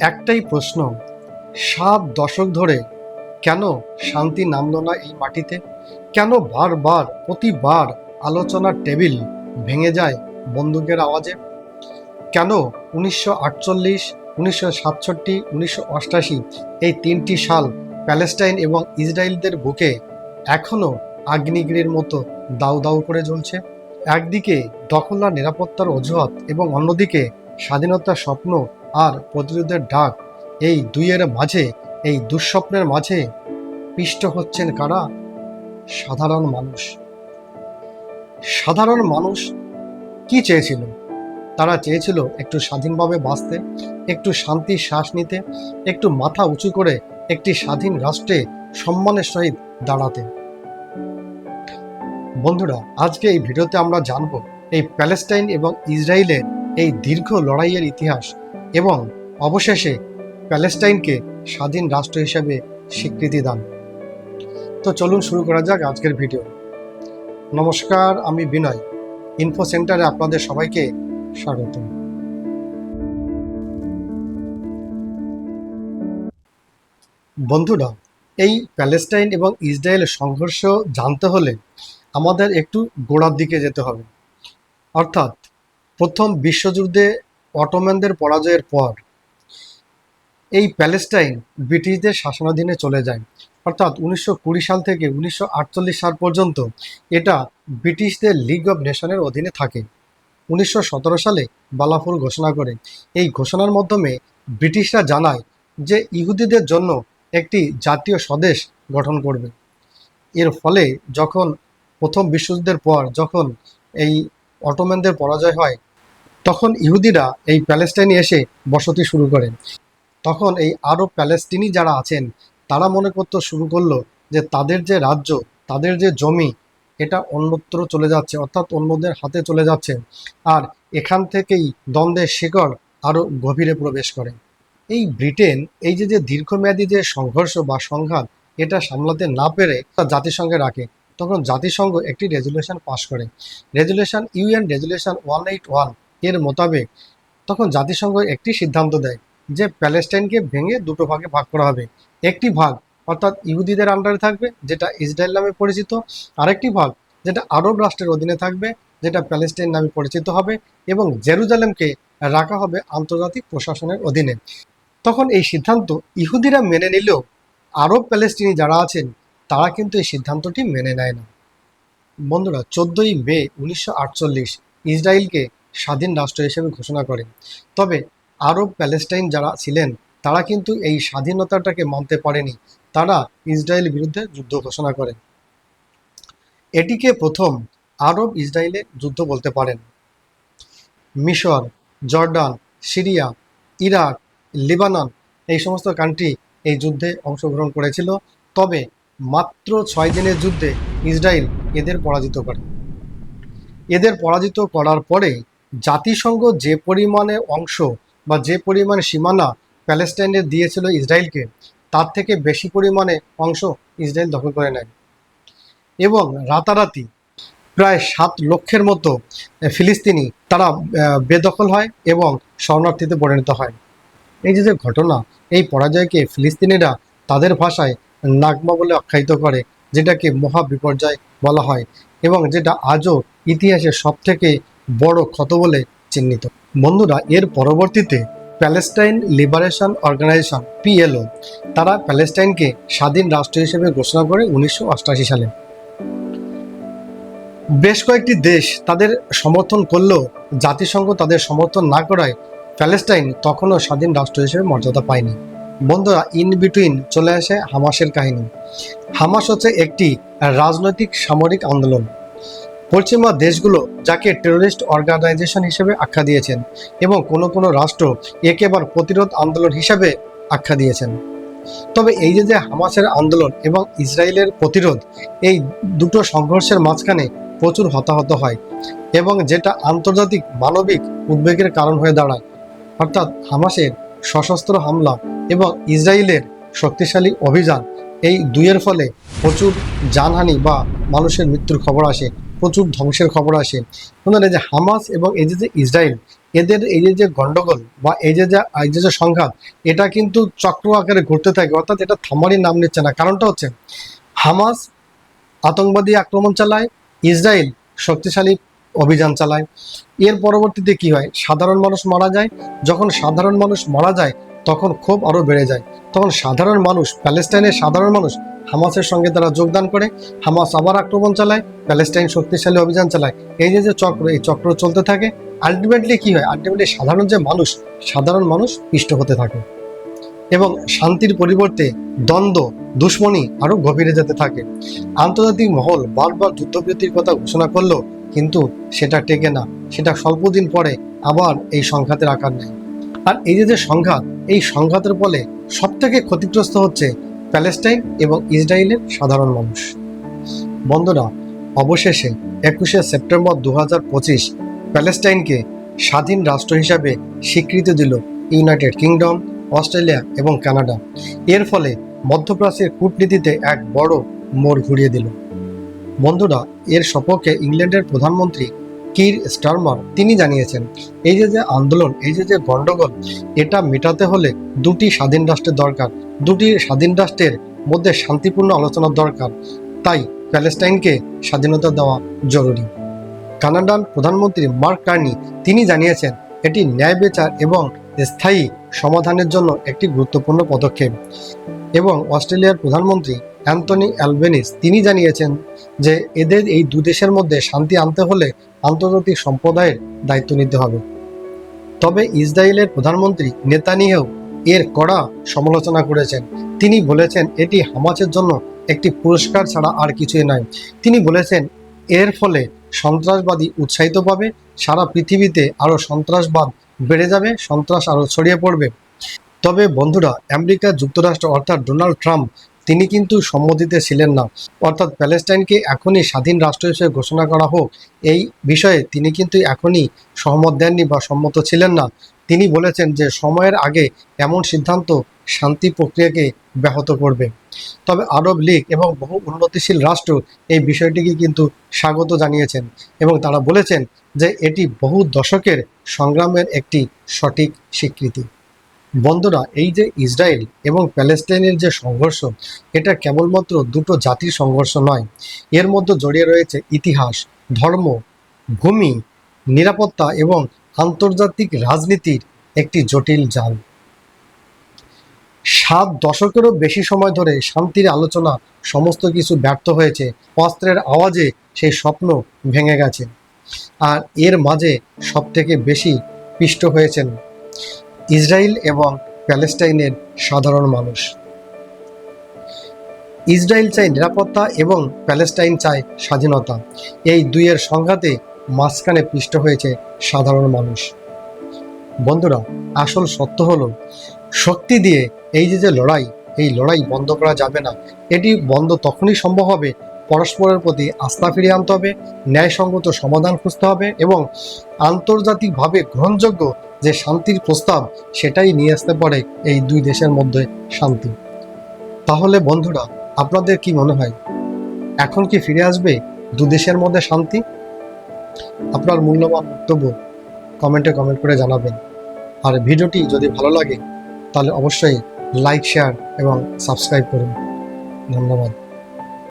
একটাই প্রশ্ন, সাত দশক ধরে কেন শান্তি নামলো না এই মাটিতে? কেন বারবার, প্রতিবার আলোচনার টেবিল ভেঙে যায় বন্দুকের আওয়াজে? কেন উনিশশো আটচল্লিশ, উনিশশো সাতষট্টি, উনিশশো অষ্টাশি এই তিনটি সাল প্যালেস্টাইন এবং ইসরায়েলদের বুকে এখনও আগ্নেয়গিরির মতো দাউ দাউ করে জ্বলছে? একদিকে দখল আর নিরাপত্তার অজুহাত এবং অন্যদিকে স্বাধীনতার স্বপ্ন আর প্রতিরোধের ডাক এই দুইয়ের মাঝে, এই দুঃস্বপ্নের মাঝে পিষ্ট হচ্ছেন কারা? সাধারণ মানুষ। সাধারণ মানুষ কি চেয়েছিল? তারা চেয়েছিল একটু স্বাধীনভাবে বাঁচতে, একটু শান্তির শ্বাস নিতে, একটু মাথা উঁচু করে একটি স্বাধীন রাষ্ট্রে সম্মানের সহিত দাঁড়াতে। বন্ধুরা, আজকে এই ভিডিওতে আমরা জানব এই প্যালেস্টাইন এবং ইসরায়েলের এই দীর্ঘ লড়াইয়ের ইতিহাস এবং অবশেষে প্যালেস্টাইনকে স্বাধীন রাষ্ট্র হিসেবে স্বীকৃতি দান। তো চলুন শুরু করা যাক আজকের ভিডিও। নমস্কার, আমি বিনয়। ইনফো সেন্টারে আপনাদের সবাইকে স্বাগত বন্ধুরা, এই প্যালেস্টাইন এবং ইসরায়েলের সংঘর্ষ জানতে হলে আমাদের একটু গোড়ার দিকে যেতে হবে। অর্থাৎ প্রথম বিশ্বযুদ্ধে অটোম্যানদের পরাজয়ের পর এই প্যালেস্টাইন ব্রিটিশদের শাসনাধীনে চলে যায়। অর্থাৎ উনিশশো কুড়ি সাল থেকে উনিশশো আটচল্লিশ সাল পর্যন্ত এটা ব্রিটিশদের লিগ অব নেশনের অধীনে থাকে। উনিশশো সতেরো সালে বালাফুর ঘোষণা করে। এই ঘোষণার মাধ্যমে ব্রিটিশরা জানায় যে ইহুদিদের জন্য একটি জাতীয় স্বদেশ গঠন করবে। এর ফলে যখন প্রথম বিশ্বযুদ্ধের পর যখন এই অটোম্যানদের পরাজয় হয় তখন ইহুদিরা এই প্যালেস্টাইনে এসে বসতি শুরু করেন। তখন এই আরব প্যালেস্টিনি যারা আছেন, তারা মনে করতে শুরু করল যে তাদের যে রাজ্য, তাদের যে জমি, এটা অন্যত্র চলে যাচ্ছে, অর্থাৎ অন্যদের হাতে চলে যাচ্ছে। আর এখান থেকেই দ্বন্দ্বের শিকড় আরও গভীরে প্রবেশ করে। এই ব্রিটেন, এই যে যে দীর্ঘমেয়াদী যে সংঘর্ষ বা সংঘাত, এটা সামলাতে না পেরে তা জাতিসংঘে রাখে। তখন জাতিসংঘ একটি রেজুলেশন পাশ করে। Resolution, UN resolution one eight one এর মোতাবেক তখন জাতিসংঘ একটি সিদ্ধান্ত দেয় যে প্যালেস্টাইনকে ভেঙে দুটো ভাগে ভাগ করা হবে। একটি ভাগ অর্থাৎ ইহুদিদের আন্ডারে থাকবে, যেটা ইসরায়েল নামে পরিচিত, আরেকটি ভাগ যেটা আরব রাষ্ট্রের অধীনে থাকবে, যেটা প্যালেস্টাইন নামে পরিচিত হবে এবং জেরুজালেমকে রাখা হবে আন্তর্জাতিক প্রশাসনের অধীনে। তখন এই সিদ্ধান্ত ইহুদিরা মেনে নিলেও আরব প্যালেস্টিনি যারা আছেন, তারা কিন্তু এই সিদ্ধান্তটি মেনে নেয় না। বন্ধুরা, চোদ্দোই মে উনিশশো আটচল্লিশ, ইসরায়েলকে স্বাধীন রাষ্ট্র হিসেবে ঘোষণা করে। তবে আরব প্যালেস্টাইন যারা ছিলেন, তারা কিন্তু এই স্বাধীনতাটাকে মানতে পারেনি। তারা ইসরায়েল বিরুদ্ধে যুদ্ধ ঘোষণা করে। এটিকে প্রথম আরব ইসরায়েলে যুদ্ধ বলতে পারেন। মিশর, জর্ডান, সিরিয়া, ইরাক, লেবানন এই সমস্ত কান্ট্রি এই যুদ্ধে অংশগ্রহণ করেছিল। তবে মাত্র ছয় দিনের যুদ্ধে ইসরায়েল এদের পরাজিত করে। এদের পরাজিত করার পরে জাতিসংঘ যে পরিমাণে অংশ বা যে পরিমাণ সীমানা প্যালেস্টাইনে দিয়েছিল ইসরায়েলকে, তার থেকে বেশি পরিমাণে অংশ ইসরায়েল দখল করে নেয়। এবং রাতারাতি প্রায় সাত লক্ষের মতো ফিলিস্তিনি তারা বেদখল হয় এবং শরণার্থীতে পরিণত হয়। এই যে ঘটনা, এই পরাজয়কে ফিলিস্তিনিরা তাদের ভাষায় নাগমা বলে আখ্যায়িত করে, যেটাকে মহা বিপর্যয় বলা হয় এবং যেটা আজও ইতিহাসের সবথেকে বড় ক্ষত বলে চিহ্নিত। বন্ধুরা, এর পরবর্তীতে প্যালেস্টাইন লিবারেশন অর্গানাইজেশন, পিএলও, তারা প্যালেস্টাইনকে স্বাধীন রাষ্ট্র হিসেবে ঘোষণা করে উনিশশো আটাশি সালে। বেশ কয়েকটি দেশ তাদের সমর্থন করলেও জাতিসংঘ তাদের সমর্থন না করায় প্যালেস্টাইন তখনও স্বাধীন রাষ্ট্র হিসেবে মর্যাদা পায়নি। বন্ধুরা, ইন বিটুইন চলে আসে হামাসের কাহিনী। হামাস হচ্ছে একটি রাজনৈতিক সামরিক আন্দোলন। পশ্চিমা দেশগুলো যাকে টেরোরিস্ট অর্গানাইজেশন হিসেবে আখ্যা দিয়েছেন এবং কোনো কোনো রাষ্ট্র একেবার প্রতিরোধ আন্দোলন হিসাবে আখ্যা দিয়েছেন। তবে এই যে যে হামাসের আন্দোলন এবং ইসরায়েলের প্রতিরোধ, এই দুটো সংঘর্ষের মাঝখানে প্রচুর হতাহত হয় এবং যেটা আন্তর্জাতিক মানবিক উদ্বেগের কারণ হয়ে দাঁড়ায়। অর্থাৎ হামাসের সশস্ত্র হামলা এবং ইসরায়েলের শক্তিশালী অভিযান, এই দুইয়ের ফলে প্রচুর জানহানি বা মানুষের মৃত্যুর খবর আসে। প্রচুর ধ্বংসের খবর আসে। এই যে হামাস এবং এই যে ইসরায়েল, এদের এই যে যে গন্ডগোল বা এই যে যে, এই যে যে সংঘাত, এটা কিন্তু চক্র আকারে ঘুরতে থাকে, অর্থাৎ এটা থামারই নাম নিচ্ছে না। কারণটা হচ্ছে, হামাস আতঙ্কবাদী আক্রমণ চালায়, ইসরায়েল শক্তিশালী অভিযান চালায়। এর পরবর্তীতে কি হয়? সাধারণ মানুষ মারা যায়। যখন সাধারণ মানুষ মারা যায় তখন ক্ষোভ আরও বেড়ে যায়। তখন সাধারণ মানুষ, প্যালেস্টাইনের সাধারণ মানুষ হামাসের সঙ্গে তারা যোগদান করে, হামাস আবার আক্রমণ চালায়, প্যালেস্টাইন শক্তিশালী অভিযান চালায়। এই যে যে চক্র, এই চক্র চলতে থাকে, আলটিমেটলি কি হয়? আলটিমেটলি সাধারণ যে মানুষ, সাধারণ মানুষ পিষ্ট হতে থাকে এবং শান্তির পরিবর্তে দ্বন্দ্ব, দুশ্মনী আরও গভীরে যেতে থাকে। আন্তর্জাতিক মহল বারবার যুদ্ধবিরতির কথা ঘোষণা করল কিন্তু সেটা টেকে না। সেটা স্বল্প দিন পরে আবার এই সংঘাতের আকার নেয়। আর এই যে যে সংঘাত এই সংঘাতের ফলে সব থেকে ক্ষতিগ্রস্ত হচ্ছে প্যালেস্টাইন এবং ইসরায়েলের সাধারণ মানুষ। বন্ধুরা, অবশেষে একুশে সেপ্টেম্বর দু হাজার পঁচিশ প্যালেস্টাইনকে স্বাধীন রাষ্ট্র হিসাবে স্বীকৃতি দিল ইউনাইটেড কিংডম, অস্ট্রেলিয়া এবং কানাডা। এর ফলে মধ্যপ্রাচ্যের কূটনীতিতে এক বড় মোড় ঘুরিয়ে দিল। বন্ধুরা, এর সপক্ষে ইংল্যান্ডের প্রধানমন্ত্রী কির স্টারমার তিনি জানিয়েছেন, এই যে যে আন্দোলন, এই যে যে গণ্ডগোল, এটা মেটাতে হলে দুটি স্বাধীন রাষ্ট্রের দরকার। দুটি স্বাধীন রাষ্ট্রের মধ্যে শান্তিপূর্ণ আলোচনার দরকার। তাই প্যালেস্টাইনকে স্বাধীনতা দেওয়া জরুরি। কানাডার প্রধানমন্ত্রী মার্ক কার্নি তিনি জানিয়েছেন, এটি ন্যায় বিচার এবং স্থায়ী সমাধানের জন্য একটি গুরুত্বপূর্ণ পদক্ষেপ। এবং অস্ট্রেলিয়ার প্রধানমন্ত্রী অ্যান্টনি অ্যালবেনিস, তিনি জানিয়েছেন যে এদের এই দু দেশের মধ্যে শান্তি আনতে হলে আন্তর্জাতিক সম্প্রদায়ের দায়িত্ব নিতে হবে। তবে ইসরায়েলের প্রধানমন্ত্রী নেতানিয়াহু এর কড়া সমালোচনা করেছেন। তিনি বলেছেন, এটি হামাসের জন্য একটি পুরস্কার ছাড়া আর কিছুই নয়। তিনি বলেছেন, এর ফলে সন্ত্রাসবাদী উৎসাহিত পাবে, সারা পৃথিবীতে আরও সন্ত্রাসবাদ বেড়ে যাবে, সন্ত্রাস আরও ছড়িয়ে পড়বে। তবে বন্ধুরা, আমেরিকা যুক্তরাষ্ট্র অর্থাৎ ডোনাল্ড ট্রাম্প তিনি কিন্তু সম্মতিতে ছিলেন না। অর্থাৎ প্যালেস্টাইনকে এখনই স্বাধীন রাষ্ট্র হিসেবে ঘোষণা করা হোক, এই বিষয়ে তিনি কিন্তু এখনই সহমত দেননি বা সম্মত ছিলেন না। তিনি বলেছেন যে সময়ের আগে এমন সিদ্ধান্ত শান্তি প্রক্রিয়াকে ব্যাহত করবে। তবে আরব লীগ এবং বহু উন্নতিশীল রাষ্ট্র এই বিষয়টিকে কিন্তু স্বাগত জানিয়েছেন এবং তারা বলেছেন যে এটি বহু দশকের সংগ্রামের একটি সঠিক স্বীকৃতি। বন্ধুরা এই যে ইসরায়েল এবং প্যালেস্টাইনের যে সংঘর্ষ, এটা কেবলমাত্র দুটো জাতির সংঘর্ষ নয়। এর মধ্যে জড়িয়ে রয়েছে ইতিহাস, ধর্ম, ভূমি, নিরাপত্তা এবং আন্তর্জাতিক রাজনীতির একটি জটিল জাল। সাত দশকেরও বেশি সময় ধরে শান্তির আলোচনা সমস্ত কিছু ব্যর্থ হয়েছে। অস্ত্রের আওয়াজে সেই স্বপ্ন ভেঙে গেছে। আর এর মাঝে সবথেকে বেশি পিষ্ট হয়েছেন ইসরায়েল এবং প্যালেস্টাইনের সাধারণ মানুষ। ইসরায়েল চায় নিরাপত্তা এবং প্যালেস্টাইন চায় স্বাধীনতা। এই দুইয়ের সংঘাতে মাঝখানে পিষ্ট হয়েছে সাধারণ মানুষ। বন্ধুরা, আসল সত্য হলো, শক্তি দিয়ে এই যে যে লড়াই, এই লড়াই বন্ধ করা যাবে না। এটি বন্ধ তখনই সম্ভব হবে পরস্পরের প্রতি আস্থা ফিরিয়ে আনতে হবে, ন্যায়সঙ্গত সমাধান খুঁজতে হবে এবং আন্তর্জাতিকভাবে গ্রহণযোগ্য যে শান্তির প্রস্তাব সেটাই নিয়ে আসতে পারে এই দুই দেশের মধ্যে শান্তি। তাহলে বন্ধুরা, আপনাদের কি মনে হয়? এখন কি ফিরে আসবে দু দেশের মধ্যে শান্তি? আপনার মূল্যবান বক্তব্য কমেন্টে কমেন্ট করে জানাবেন। আর ভিডিওটি যদি ভালো লাগে, তাহলে অবশ্যই লাইক, শেয়ার এবং সাবস্ক্রাইব করুন। ধন্যবাদ।